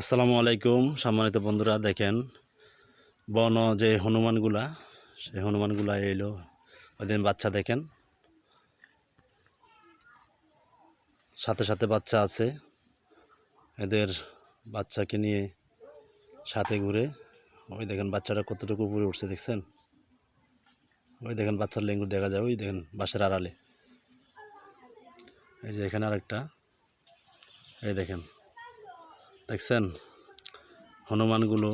আসসালামু আলাইকুম, সম্মানিত বন্ধুরা, দেখেন বন যে হনুমানগুলা, সেই হনুমানগুলা এলো। ওইদিন বাচ্চা দেখেন, সাথে সাথে বাচ্চা আছে। এদের বাচ্চাকে নিয়ে সাথে ঘুরে, ওই দেখেন বাচ্চাটা কতটুকু উপরে উঠছে, দেখছেন? ওই দেখেন বাচ্চার লেঙ্গুর দেখা যায়, ওই দেখেন বাসার আড়ালে। এই যে এখানে আরেকটা, এই দেখেন। দেখছেন? হনুমানগুলো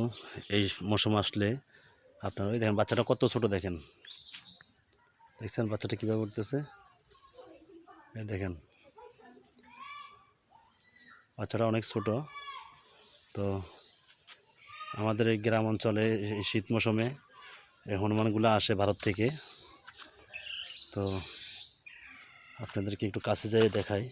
এই মৌসুম আসলে আপনার ওই দেখেন বাচ্চাটা কত ছোট দেখেন। দেখছেন বাচ্চাটা কীভাবে উঠতেছে? এই দেখেন। বাচ্চাটা অনেক ছোট। তো আমাদের এই গ্রাম অঞ্চলে এই শীত মৌসুমে এই হনুমানগুলো আসে ভারত থেকে। তো আপনাদেরকে একটু কাছে যাই দেখাই।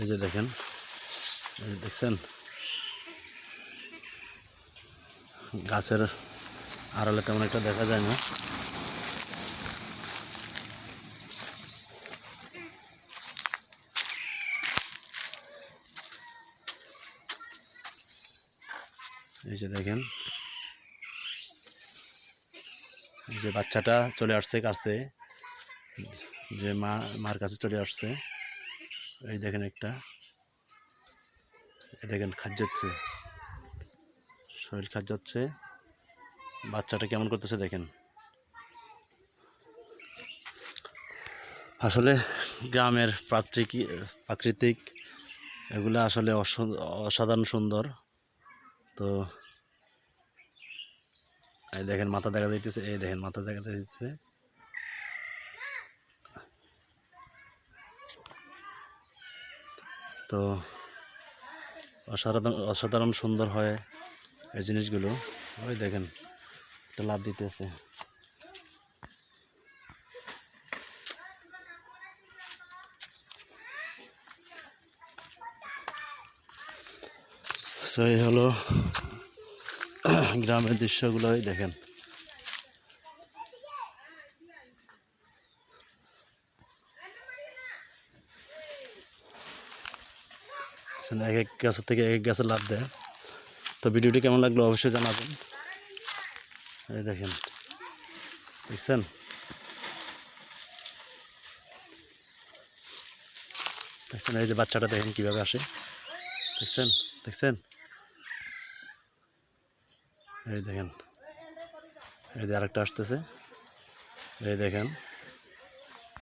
এই যে দেখেন দেখছেন? গাছের আড়ালে তেমন একটা দেখা যায় না। এই যে দেখেন যে বাচ্চাটা চলে আসছে কাছে, যে মা, মার কাছে চলে আসছে। এই দেখেন একটা। দেখেন খাদ্যাচ্ছে শরীর খাদ্যাচ্ছে বাচ্চাটা কেমন করতেছে দেখেন। আসলে গ্রামের প্রাকৃতিক প্রাকৃতিক এগুলো আসলে অস- অসাধারণ সুন্দর। তো এই দেখেন মাথা দেখা যাইতেছে, এই দেখেন মাথা দেখা যাইতেছে। তো অসাধারণ অসাধারণ সুন্দর হয় এই জিনিসগুলো। ওই দেখেন, একটা লাভ দিতেছে। সো এই হলো গ্রামের দৃশ্যগুলোই দেখেন। আসলে এক এক গাছের থেকে এক এক গাছে লাভ দেয়। তো ভিডিওটি কেমন লাগল অবশ্যই জানাবেন। এই দেখেন, দেখছেন? দেখছেন, এই যে বাচ্চাটা দেখেন কীভাবে আসে। দেখছেন দেখছেন? এই দেখেন, এই যে আরেকটা আসতেছে। এই দেখেন